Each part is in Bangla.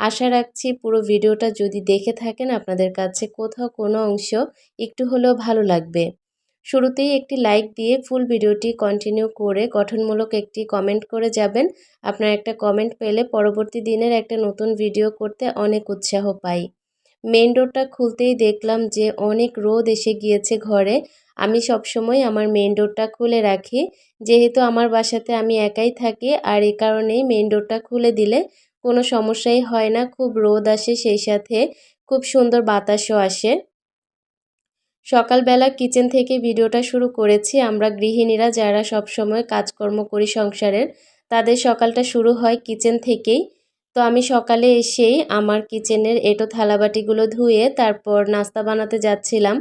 আশা রাখছি পুরো ভিডিওটা যদি দেখে থাকেন আপনাদের কাছে কোথাও কোনো অংশ একটু হলেও ভালো লাগবে। শুরুতেই একটি লাইক দিয়ে ফুল ভিডিওটি কন্টিনিউ করে গঠনমূলক একটি কমেন্ট করে যাবেন। আপনার একটা কমেন্ট পেলে পরবর্তী দিনের একটা নতুন ভিডিও করতে অনেক উৎসাহ পাই। মেন ডোরটা খুলতেই দেখলাম যে অনেক রোদ এসে গিয়েছে ঘরে। আমি সবসময় আমার মেন ডোরটা খুলে রাখি। যেহেতু আমার বাসাতে আমি একাই থাকি আর এই কারণেই মেন ডোরটা খুলে দিলে কোনো সমস্যাই হয় না, খুব রোদ আসে সেই সাথে, খুব সুন্দর বাতাসও আসে। সকালবেলা কিচেন থেকে ভিডিওটা শুরু করেছি। আমরা গৃহিণীরা যারা সব সময় কাজকর্ম করি সংসারের, তাদের সকালটা শুরু হয় কিচেন থেকেই। তো আমি সকালে এসেই আমার কিচেনের এটো থালাবাটিগুলো ধুয়ে তারপর নাস্তা বানাতে যাচ্ছিলাম।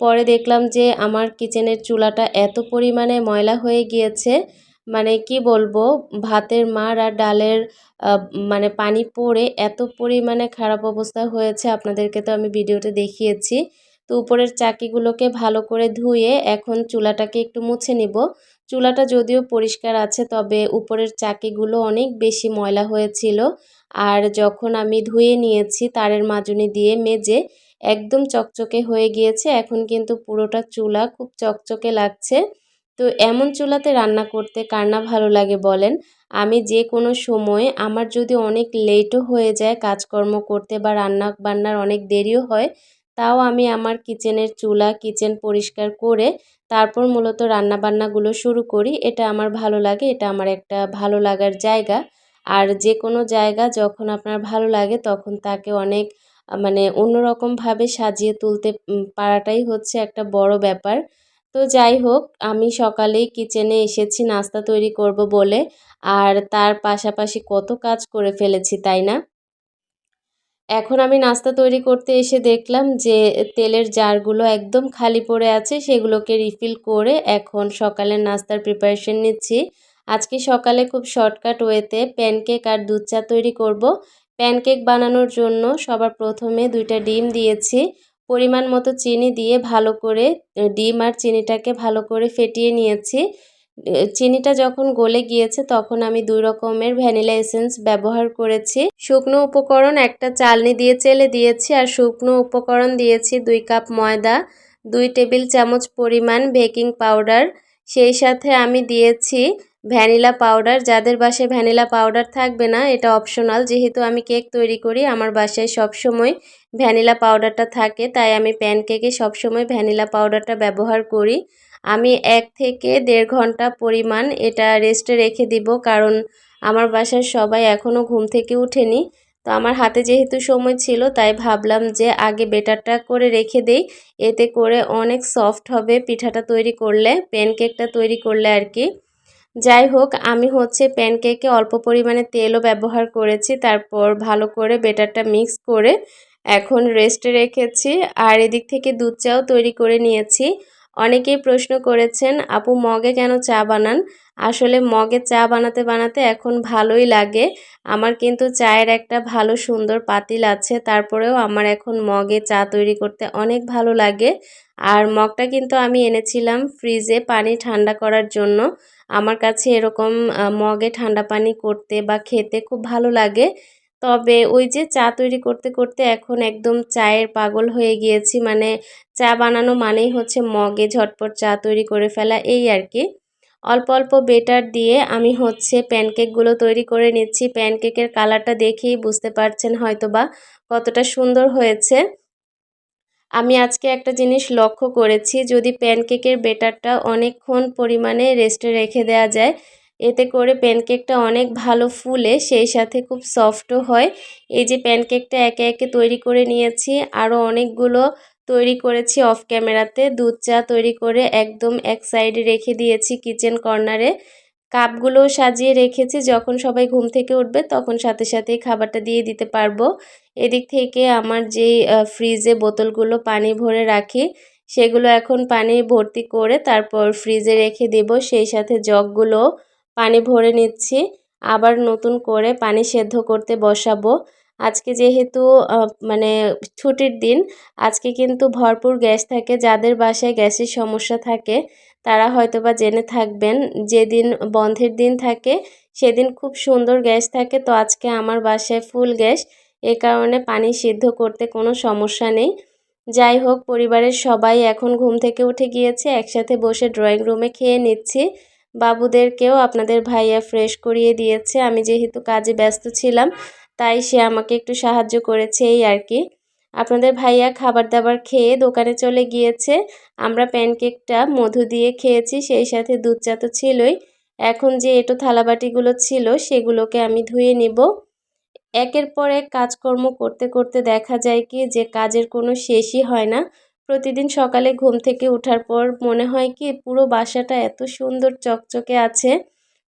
পরে দেখলাম যে আমার কিচেনের চুলাটা এত পরিমাণে ময়লা হয়ে গিয়েছে মানে কি বলব? ভাতের মার আর ডালের মানে পানি পড়ে এত পরিমাণে খারাপ অবস্থা হয়েছে, আপনাদেরকে তো আমি ভিডিওতে দেখিয়েছি। তো উপরের চাকিগুলোকে ভালো করে ধুয়ে এখন চুলাটাকে একটু মুছে নিব। চুলাটা যদিও পরিষ্কার আছে, তবে উপরের চাকিগুলো অনেক বেশি ময়লা হয়েছিল। আর যখন আমি ধুয়ে নিয়েছি, তারের মাজুনি দিয়ে মেজে একদম চকচকে হয়ে গিয়েছে, এখন কিন্তু পুরোটা চুলা খুব চকচকে লাগছে। তো এমন চুলাতে রান্না করতে কার না ভালো লাগে বলেন? আমি যে কোনো সময়ে আমার যদি অনেক লেটও হয়ে যায় কাজকর্ম করতে বা রান্না বান্নার অনেক দেরিও হয়, তাও আমি আমার কিচেনের চুলা কিচেন পরিষ্কার করে তারপর মূলত রান্না বান্নাগুলো শুরু করি। এটা আমার ভালো লাগে, এটা আমার একটা ভালো লাগার জায়গা। আর যে কোনো জায়গা যখন আপনার ভালো লাগে তখন তাকে অনেক মানে অন্যরকমভাবে সাজিয়ে তুলতে পারাটাই হচ্ছে একটা বড় ব্যাপার। তো যাই হোক, আমি সকালেই কিচেনে এসেছি নাস্তা তৈরি করব বলে। আর তার পাশাপাশি কত কাজ করে ফেলেছি, তাই না? এখন আমি নাস্তা তৈরি করতে এসে দেখলাম যে, তেলের জারগুলো একদম খালি পড়ে আছে, সেগুলোকে রিফিল করে এখন সকালের নাস্তার প্রিপারেশন নিচ্ছি। আজকে সকালে খুব শর্টকাট ওয়েতে প্যানকেক আর দুধ চা তৈরি করব। প্যানকেক বানানোর জন্য সবার প্রথমে দুইটা ডিম দিয়েছি। পরিমাণ মতো চিনি দিয়ে ভালো করে ডিম আর চিনিটাকে ভালো করে ফেটিয়ে নিয়েছি। চিনিটা যখন গলে গিয়েছে তখন আমি দুই রকমের ভ্যানিলা এসেন্স ব্যবহার করেছি। শুকনো উপকরণ একটা চালনি দিয়ে চেলে দিয়েছি আর শুকনো উপকরণ দিয়েছি দুই কাপ ময়দা, দুই টেবিল চামচ পরিমাণ বেকিং পাউডার। সেই সাথে আমি দিয়েছি ভ্যানিলা পাউডার, যাদের বাসায় ভ্যানিলা পাউডার থাকবে না, এটা অপশনাল। যেহেতু আমি কেক তৈরি করি, আমার বাসায় সবসময় ভ্যানিলা পাউডারটা থাকে, তাই আমি প্যান প্যানকেকে সবসময় ভ্যানিলা পাউডারটা ব্যবহার করি। আমি এক থেকে দেড় ঘণ্টা পরিমাণ এটা রেস্টে রেখে দিব, কারণ আমার বাসার সবাই এখনও ঘুম থেকে উঠেনি। তো আমার হাতে যেহেতু সময় ছিল, তাই ভাবলাম যে আগে বেটারটা করে রেখে দেই, এতে করে অনেক সফট হবে পিঠাটা তৈরি করলে, প্যানকেকটা তৈরি করলে আর কি। যাই হোক, আমি হচ্ছে প্যানকেকে অল্প পরিমাণে তেলও ব্যবহার করেছি, তারপর ভালো করে বেটারটা মিক্স করে এখন রেস্টে রেখেছি। আর এদিক থেকে দুধ চাও তৈরি করে নিয়েছি। অনেকেই প্রশ্ন করেছেন, আপু, মগে কেন চা বানান? আসলে মগে চা বানাতে বানাতে এখন ভালোই লাগে। আমার কিন্তু চায়ের একটা ভালো সুন্দর পাতিল আছে, তারপরেও আমার এখন মগে চা তৈরি করতে অনেক ভালো লাগে। আর মগটা কিন্তু আমি এনেছিলাম ফ্রিজে পানি ঠান্ডা করার জন্য। আমার কাছে এরকম মগে ঠান্ডা পানি করতে বা খেতে খুব ভালো লাগে। তবে ওই যে চা তৈরি করতে করতে এখন একদম চায়ের পাগল হয়ে গিয়েছি। মানে চা বানানো মানেই হচ্ছে মগে ঝটপট চা তৈরি করে ফেলা, এই আর কি। অল্প অল্প বেটার দিয়ে আমি হচ্ছে প্যানকেকগুলো তৈরি করে নিচ্ছি। প্যানকেকের কালারটা দেখেই বুঝতে পারছেন হয়তো বা কতটা সুন্দর হয়েছে। আমি আজকে একটা জিনিস লক্ষ্য করেছি, যদি প্যানকেকের বেটারটা অনেকক্ষণ পরিমাণে রেস্টে রেখে দেওয়া যায় এতে করে প্যানকেকটা অনেক ভালো ফুলে, সেই সাথে খুব সফটও হয়। এই যে প্যানকেকটা একে একে তৈরি করে নিয়েছি আরও অনেকগুলো তৈরি করেছি অফ ক্যামেরাতে। দুধ চা তৈরি করে একদম এক সাইডে রেখে দিয়েছি কিচেন কর্নারে। কাপগুলো সাজিয়ে রেখেছি, যখন সবাই ঘুম থেকে উঠবে তখন সাথে সাথেই খাবারটা দিয়ে দিতে পারব। এদিক থেকে আমার যেই ফ্রিজে বোতলগুলো পানি ভরে রাখি, সেগুলো এখন পানি ভর্তি করে তারপর ফ্রিজে রেখে দেব। সেই সাথে জগগুলো পানি ভরে নিচ্ছি। আবার নতুন করে পানি সেদ্ধ করতে বসাবো। আজকে যেহেতু মানে ছুটির দিন, আজকে কিন্তু ভরপুর গ্যাস থাকে। যাদের বাসায় গ্যাসের সমস্যা থাকে, তারা হয়তো বা জেনে থাকবেন, যেদিন বন্ধের দিন থাকে, সেদিন খুব সুন্দর গ্যাস থাকে। তো আজকে আমার বাসায় ফুল গ্যাস। এ কারণে পানি সিদ্ধ করতে কোনো সমস্যা নেই। যাই হোক, পরিবারের সবাই এখন ঘুম থেকে উঠে গিয়েছে। একসাথে বসে ড্রয়িং রুমে খেয়ে নিচ্ছি। বাবুদেরকেও আপনাদের ভাইয়া ফ্রেশ করিয়ে দিয়েছে। আমি যেহেতু কাজে ব্যস্ত ছিলাম, তাই সে আমাকে একটু সাহায্য করেছে এই আর কি। আপনাদের ভাইয়া খাবার দাবার খেয়ে দোকানে চলে গিয়েছে। আমরা প্যানকেকটা মধু দিয়ে খেয়েছি, সেই সাথে দুধ চা তো ছিলই। এখন যে এটো থালাবাটিগুলো ছিল, সেগুলোকে আমি ধুয়ে নিব। একের পর এক কাজকর্ম করতে করতে দেখা যায় কি যে কাজের কোনো শেষই হয় না। প্রতিদিন সকালে ঘুম থেকে ওঠার পর মনে হয় কি, পুরো বাসাটা এত সুন্দর চকচকে আছে,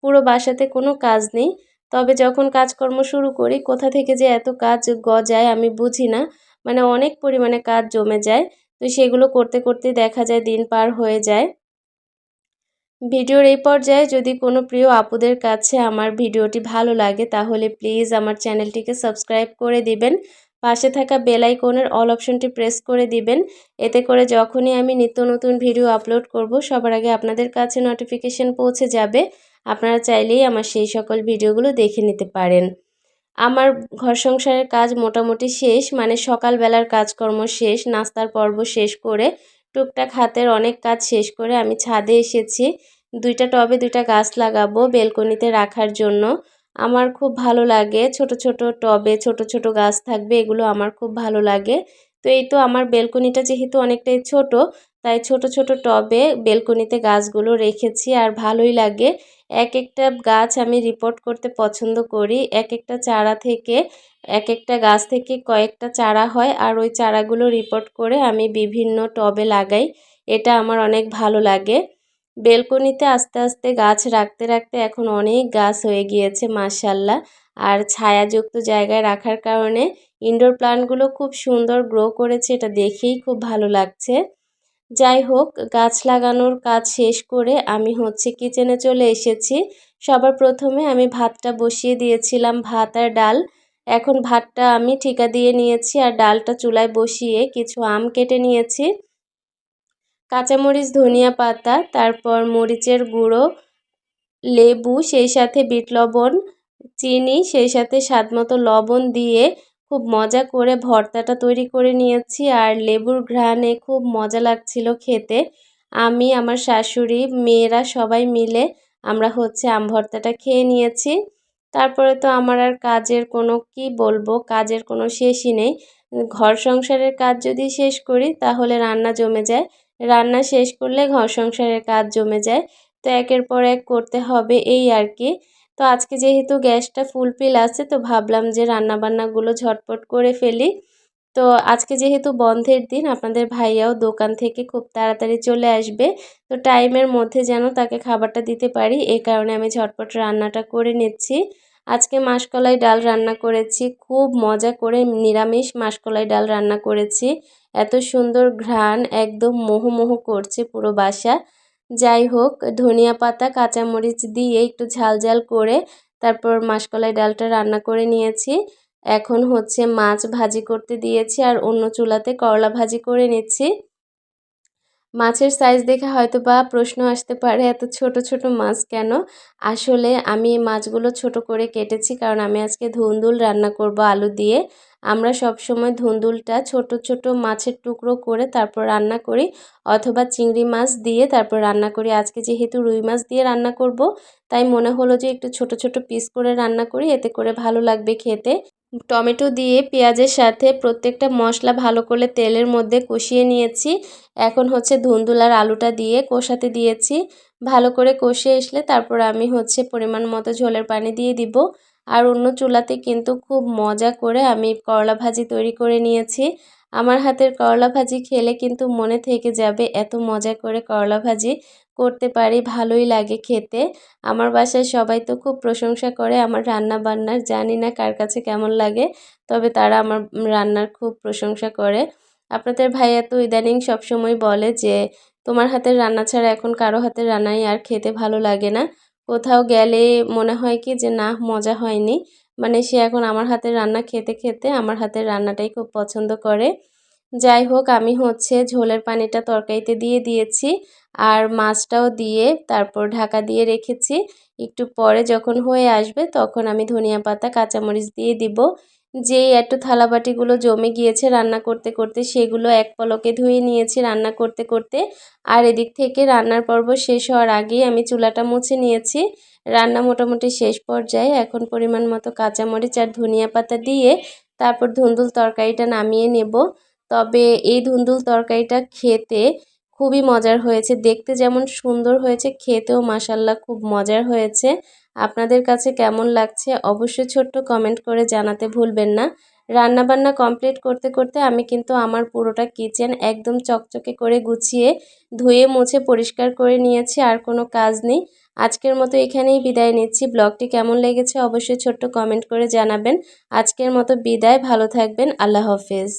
পুরো বাসাতে কোনো কাজ নেই। তবে যখন কাজকর্ম শুরু করি, কোথা থেকে যে এত কাজ গজায় আমি বুঝি না। মানে অনেক পরিমাণে কাজ জমে যায়। তো সেগুলো করতে করতে দেখা যায় দিন পার হয়ে যায়। ভিডিওর এই পর্যায়ে যদি কোনো প্রিয় আপুদের কাছে আমার ভিডিওটি ভালো লাগে, তাহলে প্লিজ আমার চ্যানেলটিকে সাবস্ক্রাইব করে দিবেন। পাশে থাকা বেল আইকনের অল অপশনটি প্রেস করে দিবেন। এতে করে যখনই আমি নিত্য নতুন ভিডিও আপলোড করব, সবার আগে আপনাদের কাছে নোটিফিকেশন পৌঁছে যাবে। আপনারা চাইলেই আমার সেই সকল ভিডিওগুলো দেখে নিতে পারেন। আমার ঘর সংসারের কাজ মোটামুটি শেষ মানে সকালবেলার কাজকর্ম শেষ, নাস্তার পর্ব শেষ করে টুকটাক হাতের অনেক কাজ শেষ করে আমি ছাদে এসেছি। দুইটা টবে দুইটা গাছ লাগাবো বেলকনিতে রাখার জন্য। আমার খুব ভালো লাগে। ছোট ছোট টবে ছোট ছোট গাছ থাকবে, এগুলো আমার খুব ভালো লাগে। তো এই তো আমার বেলকনিটা যেহেতু অনেকটাই ছোট, তাই ছোট ছোট টবে বেলকনিতে গাছগুলো রেখেছি আর ভালোই লাগে। এক একটা গাছ আমি রিপোর্ট করতে পছন্দ করি। এক একটা চারা থেকে এক একটা গাছ থেকে কয়েকটা চারা হয় আর ওই চারাগুলো রিপোর্ট করে আমি বিভিন্ন টবে লাগাই। এটা আমার অনেক ভালো লাগে। বেলকনিতে আস্তে আস্তে গাছ রাখতে রাখতে এখন অনেক গাছ হয়ে গিয়েছে মাসাল্লাহ আর ছায়াযুক্ত জায়গায় রাখার কারণে ইনডোর প্লান্টগুলো খুব সুন্দর গ্রো করেছে, এটা দেখেই খুব ভালো লাগছে। যাই হোক, গাছ লাগানোর কাজ শেষ করে আমি হচ্ছে কিচেনে চলে এসেছি। সবার প্রথমে আমি ভাতটা বসিয়ে দিয়েছিলাম, ভাত আর ডাল। এখন ভাতটা আমি ঠিকা দিয়ে নিয়েছি আর ডালটা চুলায় বসিয়ে কিছু আম কেটে নিয়েছি। কাঁচামরিচ, ধনিয়া পাতা, তারপর মরিচের গুঁড়ো, লেবু, সেই সাথে বিট লবণ, চিনি, সেই সাথে স্বাদমতো লবণ দিয়ে খুব মজা করে ভর্তাটা তৈরি করে নিয়েছি। আর লেবুর ঘ্রাণে খুব মজা লাগছিল খেতে। আমি, আমার শাশুড়ি, মেয়েরা সবাই মিলে আমরা হচ্ছে আম ভর্তাটা খেয়ে নিয়েছি। তারপরে তো আমার আর কাজের কোনো, কি বলব, কাজের কোনো শেষই নেই। ঘর সংসারের কাজ যদি শেষ করি, তাহলে রান্না জমে যায়। রান্না শেষ করলে ঘর সংসারের কাজ জমে যায়, তো একের পর এক করতে হবে এই আর কি তো আজকে যেহেতু গ্যাসটা ফুলফিল আছে, তো ভাবলাম যে রান্নাবান্নাগুলো ঝটপট করে ফেলি। তো আজকে যেহেতু বন্ধের দিন, আপনাদের ভাইয়াও দোকান থেকে খুব তাড়াতাড়ি চলে আসবে, তো টাইমের মধ্যে যেন তাকে খাবারটা দিতে পারি এই কারণে আমি ঝটপট রান্নাটা করে নিচ্ছি। আজকে মাসকলাই ডাল রান্না করেছি, খুব মজা করে নিরামিষ মাসকলাই ডাল রান্না করেছি। এত সুন্দর ঘ্রাণ, একদম মোহো মোহো করছে পুরো বাসা। যাই হোক, ধনিয়া পাতা, কাঁচামরিচ দিয়ে একটু ঝাল ঝাল করে তারপর মাসকলাই ডালটা রান্না করে নিয়েছি। এখন হচ্ছে মাছ ভাজি করতে দিয়েছি আর অন্য চুলাতে করলা ভাজি করে নিচ্ছি। মাছের সাইজ দেখে হয়তো বা প্রশ্ন আসতে পারে, এত ছোট ছোট মাছ কেন? আসলে আমি মাছগুলো ছোট করে কেটেছি কারণ আমি আজকে ধুন্দুল রান্না করব আলু দিয়ে। আমরা সব সময় ধুন্দুলটা ছোট ছোট মাছের টুকরো করে তারপর রান্না করি অথবা চিংড়ি মাছ দিয়ে তারপর রান্না করি। আজকে যেহেতু রুই মাছ দিয়ে রান্না করব, তাই মনে হলো যে একটু ছোট ছোট পিস করে রান্না করি, এতে করে ভালো লাগবে খেতে। টমেটো দিয়ে পেঁয়াজের সাথে প্রত্যেকটা মশলা ভালো করে তেলের মধ্যে কষিয়ে নিয়েছি। এখন হচ্ছে ধুন্দুল আর আলুটা দিয়ে কষাতে দিয়েছি। ভালো করে কষে আসলে তারপর আমি হচ্ছে পরিমাণ মতো ঝোলের পানি দিয়ে দিব। আর অন্য চুলাতে কিন্তু খুব মজা করে আমি করলা ভাজি তৈরি করে নিয়েছি। আমার হাতের করলা ভাজি খেলে কিন্তু মনে থেকে যাবে এত মজা করে করলা ভাজি। করতে পারি, ভালোই লাগে খেতে। আমার বাসায় সবাই তো খুব প্রশংসা করে, আমার রান্না বান্নার জানি না কার কাছে কেমন লাগে, তবে তারা আমার রান্নার খুব প্রশংসা করে। আপনাদের ভাইয়া তো ইদানিং সবসময় বলে যে, তোমার হাতের রান্না ছাড়া এখন কারও হাতের রান্নাই আর খেতে ভালো লাগে না। কোথাও গেলে মনে হয় কি যে না মজা হয়নি। মানে সে এখন আমার হাতের রান্না খেতে খেতে আমার হাতের রান্নাটাই খুব পছন্দ করে। যাই হোক, আমি হচ্ছে ঝোলের পানিটা তরকারিতে দিয়ে দিয়েছি আর মাছটাও দিয়ে তারপর ঢাকা দিয়ে রেখেছি। একটু পরে যখন হয়ে আসবে তখন আমি ধনিয়া পাতা, কাঁচামরিচ দিয়ে দিব। যেই একটু থালাবাটিগুলো জমে গিয়েছে রান্না করতে করতে সেগুলো এক পলকে ধুয়ে নিয়েছি রান্না করতে করতে। আর এদিক থেকে রান্নার পর্ব শেষ হওয়ার আগেই আমি চুলাটা মুছে নিয়েছি। রান্না মোটামুটি শেষ পর্যায়ে এখন পরিমাণ মতো কাঁচামরিচ আর ধনিয়া পাতা দিয়ে তারপর ধুন্দুল তরকারিটা নামিয়ে নেব। তবে এই ধুন্দুল তরকারিটা খেতে খুবই মজার হয়েছে। দেখতে যেমন সুন্দর হয়েছে, খেতেও মাসাল্লাহ খুব মজার হয়েছে। আপনাদের কাছে কেমন লাগছে অবশ্যই ছোট্ট কমেন্ট করে জানাতে ভুলবেন না। রান্না বান্না কমপ্লিট করতে করতে আমি কিন্তু আমার পুরোটা কিচেন একদম চকচকে করে গুছিয়ে, ধুয়ে, মুছে, পরিষ্কার করে নিয়েছি, আর কোনো কাজ নেই। আজকের মতো এখানেই বিদায় নিচ্ছি। ব্লগটি কেমন লেগেছে অবশ্যই ছোট্ট কমেন্ট করে জানাবেন। আজকের মতো বিদায়, ভালো থাকবেন, আল্লাহ হাফেজ।